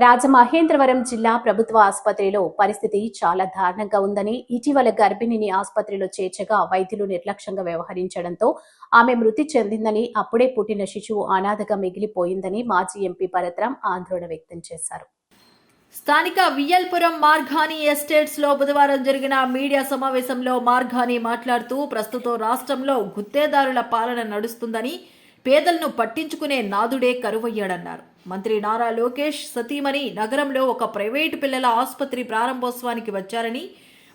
రాజమహేంద్రవరం జిల్లా ప్రభుత్వ ఆసుపత్రిలో పరిస్థితి చాలా దారుణంగా ఉందని ఇటీవల గర్భిణిని ఆసుపత్రిలో చేర్చగా వైద్యులు నిర్లక్ష్యంగా వ్యవహరించడంతో ఆమె మృతి చెందిందని అప్పుడే పుట్టిన శిశువు అనాథగా మిగిలిపోయిందని మాజీ ఎంపీ భరత్రాం ఆందోళన వ్యక్తం చేశారు. స్థానిక వియల్పురం మార్ఘాని ఎస్టేట్స్లో బుధవారం జరిగిన మీడియా సమావేశంలో మార్ఘాని మాట్లాడుతూ ప్రస్తుతం రాష్ట్రంలో గుత్తేదారుల పాలన నడుస్తుందని పేదలను పట్టించుకునే నాదుడే కరువయ్యాడన్నారు. మంత్రి నారా లోకేష్ సతీమణి నగరంలో ఒక ప్రైవేటు పిల్లల ఆసుపత్రి ప్రారంభోత్సవానికి వచ్చారని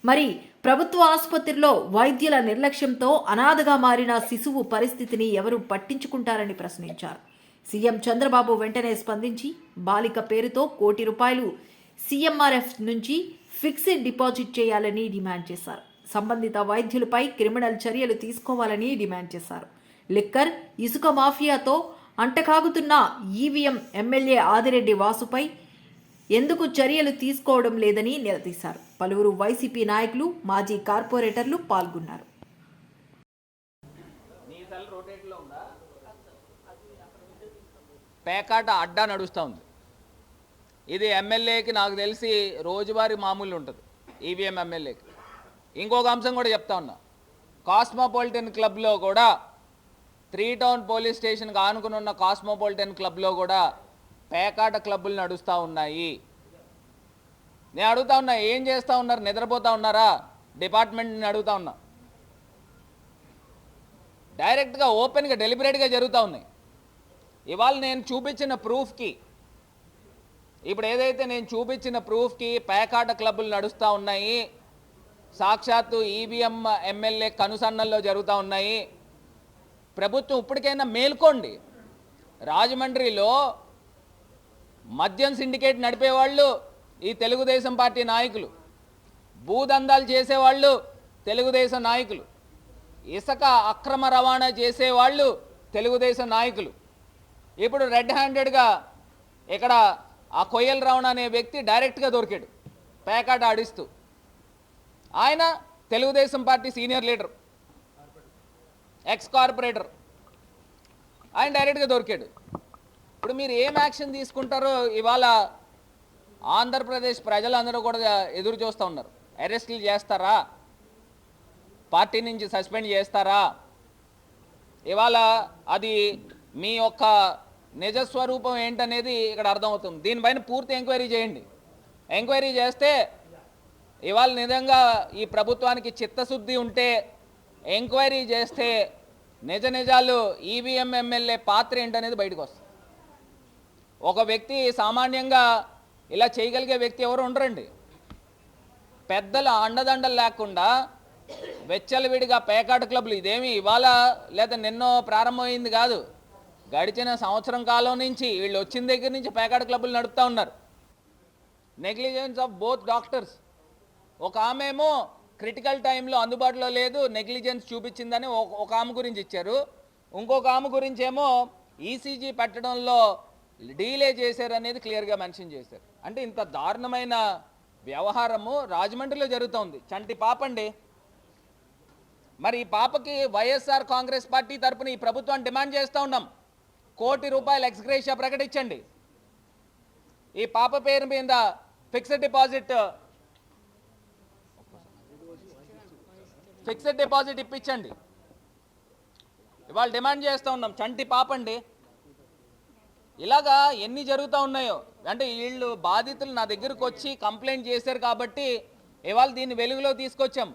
మరి ప్రభుత్వ ఆసుపత్రిలో వైద్యుల నిర్లక్ష్యంతో అనాథగా మారిన శిశువు పరిస్థితిని ఎవరు పట్టించుకుంటారని ప్రశ్నించారు. సీఎం చంద్రబాబు వెంటనే స్పందించి బాలిక పేరుతో కోటి రూపాయలు సీఎంఆర్ఎఫ్ నుంచి ఫిక్స్డ్ డిపాజిట్ చేయాలని డిమాండ్ చేశారు. సంబంధిత వైద్యులపై క్రిమినల్ చర్యలు తీసుకోవాలని డిమాండ్ చేశారు. లిక్కర్ ఇసుక మాఫియాతో అంటకాగుతున్న ఈవీఎం ఎమ్మెల్యే ఆదిరెడ్డి వాసుపై ఎందుకు చర్యలు తీసుకోవడం లేదని నిలదీశారు. పలువురు వైసీపీ నాయకులు మాజీ కార్పొరేటర్లు పాల్గొన్నారు. పేకాట అడ్డా నడుస్తూ ఉంది. ఇది ఎమ్మెల్యేకి నాకు తెలిసి రోజువారీ మామూలు ఉంటుంది ఈవీఎం ఎమ్మెల్యేకి. ఇంకొక అంశం కూడా చెప్తా ఉన్నా. కాస్మోపాలిటన్ క్లబ్లో కూడా త్రీ టౌన్ పోలీస్ స్టేషన్కి ఆనుకుని ఉన్న కాస్మోపాలిటన్ క్లబ్లో కూడా పేకాట క్లబ్బులు నడుస్తూ ఉన్నాయి. నేను అడుగుతా ఉన్నా ఏం చేస్తూ ఉన్నారు? నిద్రపోతా ఉన్నారా? డిపార్ట్మెంట్ని అడుగుతా ఉన్నా. డైరెక్ట్గా ఓపెన్గా డెలిబరేట్గా జరుగుతూ ఉన్నాయి. ఇవాళ నేను చూపించిన ప్రూఫ్కి ఇప్పుడు ఏదైతే నేను చూపించిన ప్రూఫ్కి పేకాట క్లబ్బులు నడుస్తూ ఉన్నాయి సాక్షాత్తు ఈవీఎం ఎమ్మెల్యే కనుసన్నల్లో జరుగుతూ ఉన్నాయి ప్రభుత్వం ఇప్పటికైనా మేల్కోండి. రాజమండ్రిలో మద్యం సిండికేట్ నడిపేవాళ్ళు ఈ తెలుగుదేశం పార్టీ నాయకులు. భూదందాలు చేసేవాళ్ళు తెలుగుదేశం నాయకులు. ఇసుక అక్రమ రవాణా చేసేవాళ్ళు తెలుగుదేశం నాయకులు. ఇప్పుడు రెడ్ హ్యాండెడ్గా ఇక్కడ ఆ కొయ్యల రావణ అనే వ్యక్తి డైరెక్ట్గా దొరికాడు. పేకాట ఆడిస్తూ. ఆయన Telugu Desam party senior leader. Ex corporator ఆయన డైరెక్ట్గా దొరికాడు. ఇప్పుడు మీరు ఏం యాక్షన్ తీసుకుంటారో ఇవాళ ఆంధ్రప్రదేశ్ ప్రజలందరూ కూడా ఎదురు చూస్తూ ఉన్నారు. అరెస్టులు చేస్తారా? పార్టీ నుంచి సస్పెండ్ చేస్తారా? ఇవాళ అది మీ యొక్క నిజస్వరూపం ఏంటనేది ఇక్కడ అర్థమవుతుంది. దీనిపైన పూర్తి ఎంక్వైరీ చేయండి. ఎంక్వైరీ చేస్తే ఇవాళ నిజంగా ఈ ప్రభుత్వానికి చిత్తశుద్ధి ఉంటే ఎంక్వైరీ చేస్తే నిజ నిజాలు ఈవీఎం ఎమ్మెల్యే పాత్ర ఏంటనేది బయటకు వస్తుంది. ఒక వ్యక్తి సామాన్యంగా ఇలా చేయగలిగే వ్యక్తి ఎవరు ఉండరండి. పెద్దల అండదండలు లేకుండా వెచ్చలవిడిగా పేకాట క్లబ్లు ఇదేమి ఇవాళ లేదా నిన్నో ప్రారంభమైంది కాదు. గడిచిన సంవత్సరం కాలం నుంచి వీళ్ళు వచ్చిన దగ్గర నుంచి పేకాట క్లబ్లు నడుపుతూ ఉన్నారు. నెగ్లిజెన్స్ ఆఫ్ బోత్ డాక్టర్స్ ఒక ఆమె ఏమో క్రిటికల్ టైంలో అందుబాటులో లేదు నెగ్లిజెన్స్ చూపించిందని ఒక- ఆమె గురించి ఇచ్చారు. ఇంకొక ఆమె గురించి ఏమో ఈసీజీ పెట్టడంలో డీలే చేశారు అనేది క్లియర్గా మెన్షన్ చేశారు. అంటే ఇంత దారుణమైన వ్యవహారము రాజమండ్రిలో జరుగుతోంది. చంటి పాపండి మరి ఈ పాపకి వైఎస్ఆర్ కాంగ్రెస్ పార్టీ తరపున ఈ ప్రభుత్వం డిమాండ్ చేస్తూ ఉన్నాం. కోటి రూపాయలు ఎక్స్గ్రేషియా ప్రకటించండి. ఈ పాప పేరు మీద ఫిక్స్డ్ డిపాజిట్ ఫిక్స్డ్ డిపాజిట్ ఇప్పించండి. ఇవాళ డిమాండ్ చేస్తూ ఉన్నాం చంటి పాపండి. ఇలాగా ఎన్ని జరుగుతూ ఉన్నాయో అంటే వీళ్ళు బాధితులు నా దగ్గరకు వచ్చి కంప్లైంట్ చేశారు కాబట్టి ఇవాళ దీన్ని వెలుగులో తీసుకొచ్చాం.